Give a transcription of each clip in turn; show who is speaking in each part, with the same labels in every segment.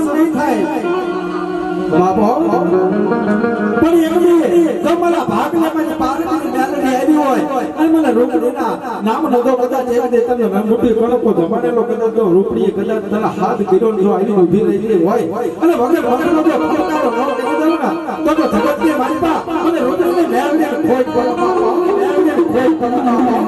Speaker 1: સહન નહીં થાય બાપો પણ એમની જો મારા ભાગને મને પાર્વતી મેલડી આવી હોય અને મને રૂપડીના નામ નદો કદાચ એક દે તમે મેં મોટી કણકો જમાડેલો કદાચ તો રૂપડી કદાચ તારા હાથ ગીરો જો આવી ઊભી રહેલી હોય અને વગર વગર નો જો પોતાનો નો કરી દઉં ને તો તો જગતને માનતા અને રૂપડીને મેલડી ખોઈ પડો મેલડી ખોઈ પડો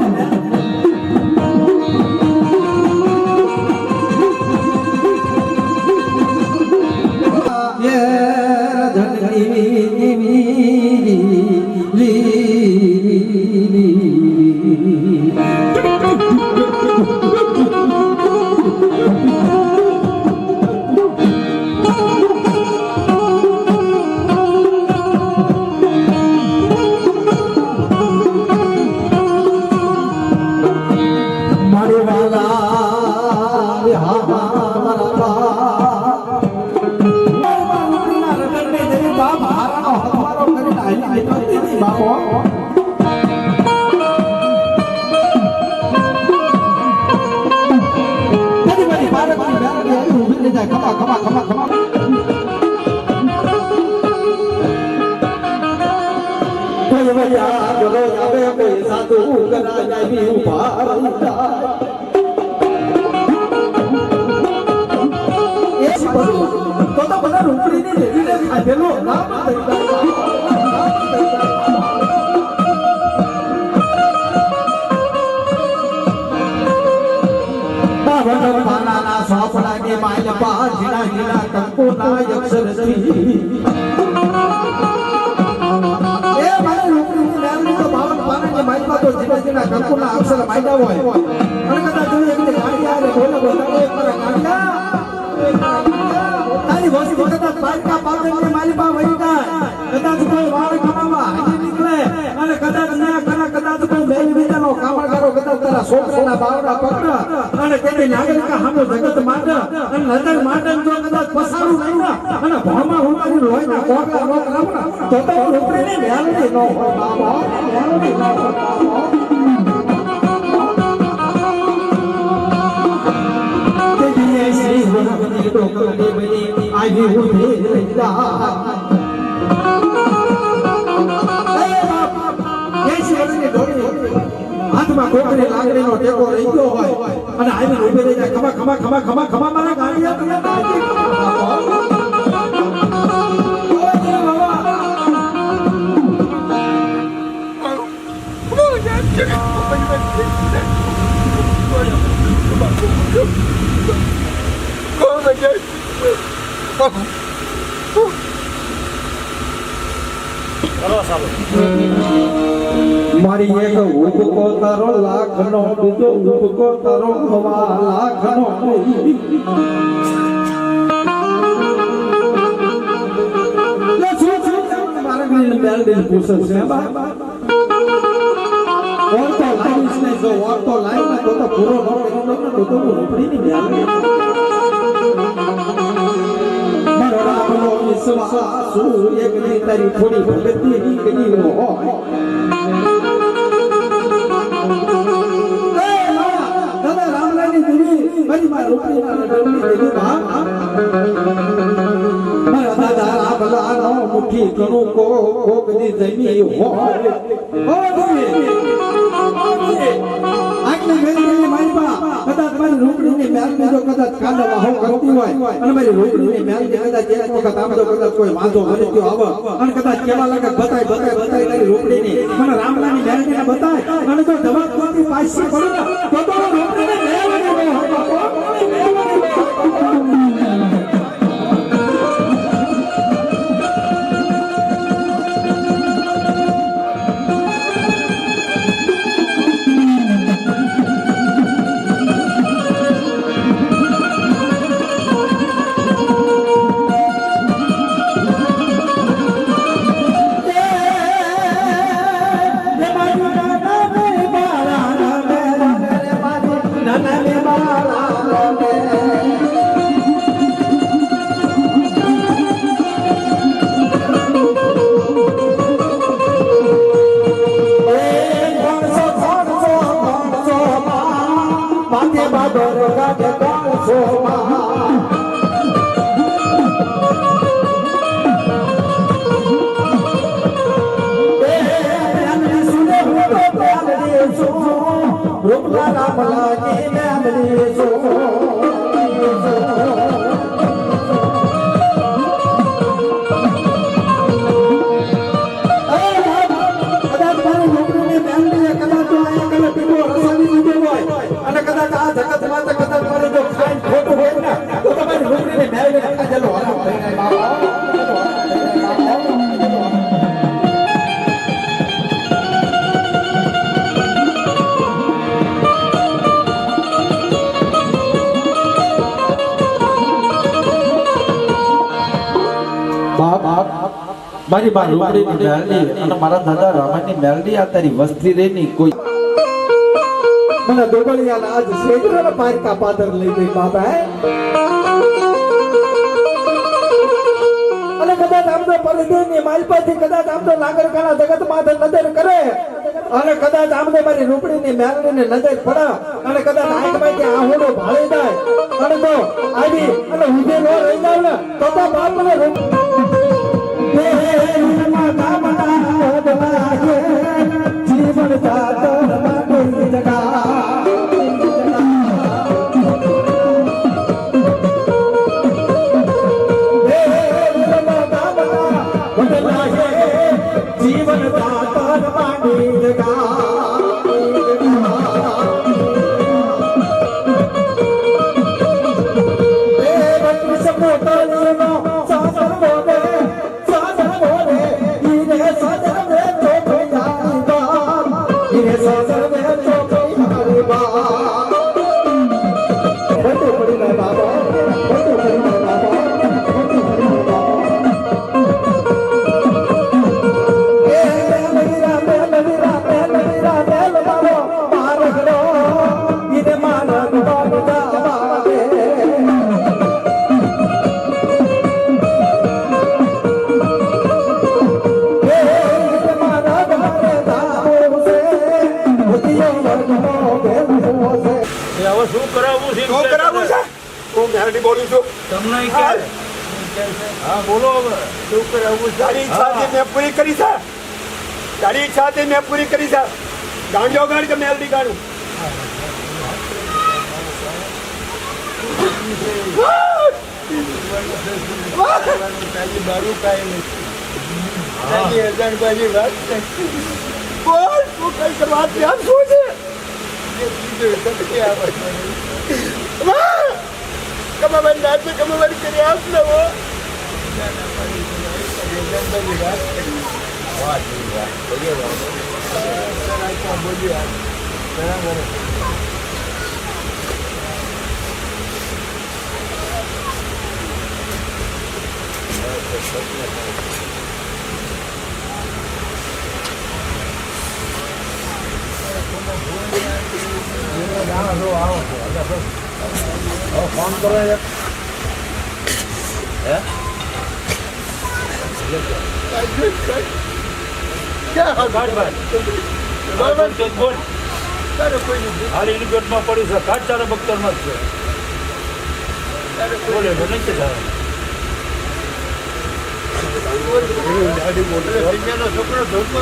Speaker 1: ખમા ખમા ખમા ખમા કોઈ વયા ગયો આવે કોઈ સાધુ કદાચ આવી ઊભા રહી જાય એ જ તો તો બધા રૂપડીની રેડીને ખાધેલો નામ ઝીણા કંકુના મેલડી તો બાવન પાનાની માયપા તો હોય. અને કદાચ જોઈએ કે ગાડી આવે તારી વસ્તુ કદાચ પાગલને મારી પા વહી જાય કદાચ કોઈ વાળ કમાવા હાજી નીકળે અને કદાચ ના કરા કદાચ કોઈ બેન બીજાનો કામણગારો કદાચ તારા છોકરાના બાવડા પકડ અને તેની નાગરિકા સામે જગત માટે અને નજર માટે જો કદાચ પસારું નહીં અને ભણમાં હુંકારી લોહીના કોકડા નો કરાવના તો તો રૂપડીની મેલડી નો હોય બાબા મેલડી નો હોય બાબા શ્રી ભગવતી ડોકરડી બની આવી હું રહી જા. ઊભી રહી જાય ખમા ખમા ખમા ખમા ખમા મારા ગાડિયા તમે નાચી ખમા. ઓ જય બાબા. મારી એક ઉપકો તારો લાખ નો બીજો ઉપકો તારો, હવા લાખ નો મારા ગણીને બેલ દઈને પૂછે છે મારી માં રૂપડીના રડમની દેવી બા મારા દાદા રામલાનો મુઠ્ઠી ઘણું કો કોકની જમી હોય ઓ દેવી આટલી વેદની મારી બા કદાચ મારી રૂપડીની મેલની જો કદાચ કાંડા વાહો કરતી હોય અને મારી કદાચ કેવા લાગે બતાય બતાય બતાય અને જો જવાબ કોની પાછી પડે તો રૂપલા રામ લાગી મેં મારી
Speaker 2: માં રૂપડીની મેલડી અને મારા દાદા રામાની મેલડી આ તારી વસ્તી રેની કોઈ
Speaker 1: મને દોગળિયાના આજ શેઠના પારકા પાદર લઈ ગઈ બાબા. અને કદાચ આમ તો પરદેશની માલપાથી કદાચ આમ તો નાગરખાના જગત માથે નજર કરે અને કદાચ આમ તો મારી રૂપડીની મેલડીને નજર પડા અને કદાચ આંખમાંથી આહુડો ભાળી જાય. અને તો આવી અને ઊભી ન રહી જાવ ને, તો તો બાપ મને રૂપ હે હે હે માતા માતા બદલાય જીવન બાબા
Speaker 3: હવે શું કરાવવું છે?
Speaker 4: શું કરાવવું છે? હું મેરડી બોલું છું.
Speaker 3: તમને હા. બોલો હવે. શું કરાવવું
Speaker 4: તારી ઈચ્છા મેં પૂરી કરી છે. તારી ઈચ્છા મેં પૂરી કરી છે. ગાંડિયો ગાડ કે મેલડી ગાડું.
Speaker 3: દારૂ કાંઈ અજાણબાજી વાત
Speaker 4: બોલ શું કઈ કરવા ત્યાં શું છે? વાહ! કમાવાની રાત મેં કમાવાની કરી આપ ને હો
Speaker 3: ફોન કરો યાર
Speaker 4: ક્યાં
Speaker 3: કાઢ ભાઈ બોલ બોલ
Speaker 4: તારે કોઈ નથી
Speaker 3: હાલ પડી છે કાઢ તારા બખ્તરમાં જ છે બોલે કે થાય છોકરો ધોકો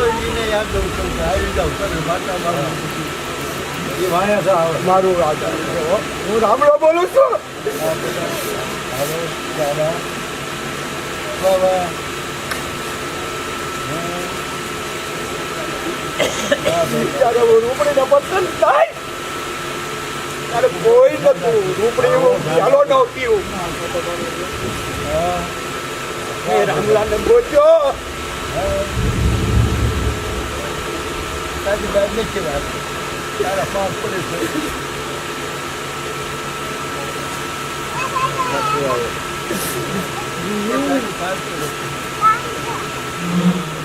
Speaker 3: યાદ દઉં છું આવી જાઉં તમે છે આવે
Speaker 4: મારું રાજા હું ત્યારે હું રૂપડીને પસંદ થાય ત્યારે કોઈ નતું રૂપડી એવું ચાલો ન પીવું રામલાને બોલ્યો
Speaker 3: તારા પાંચ પડે છે
Speaker 4: ¡Vamos!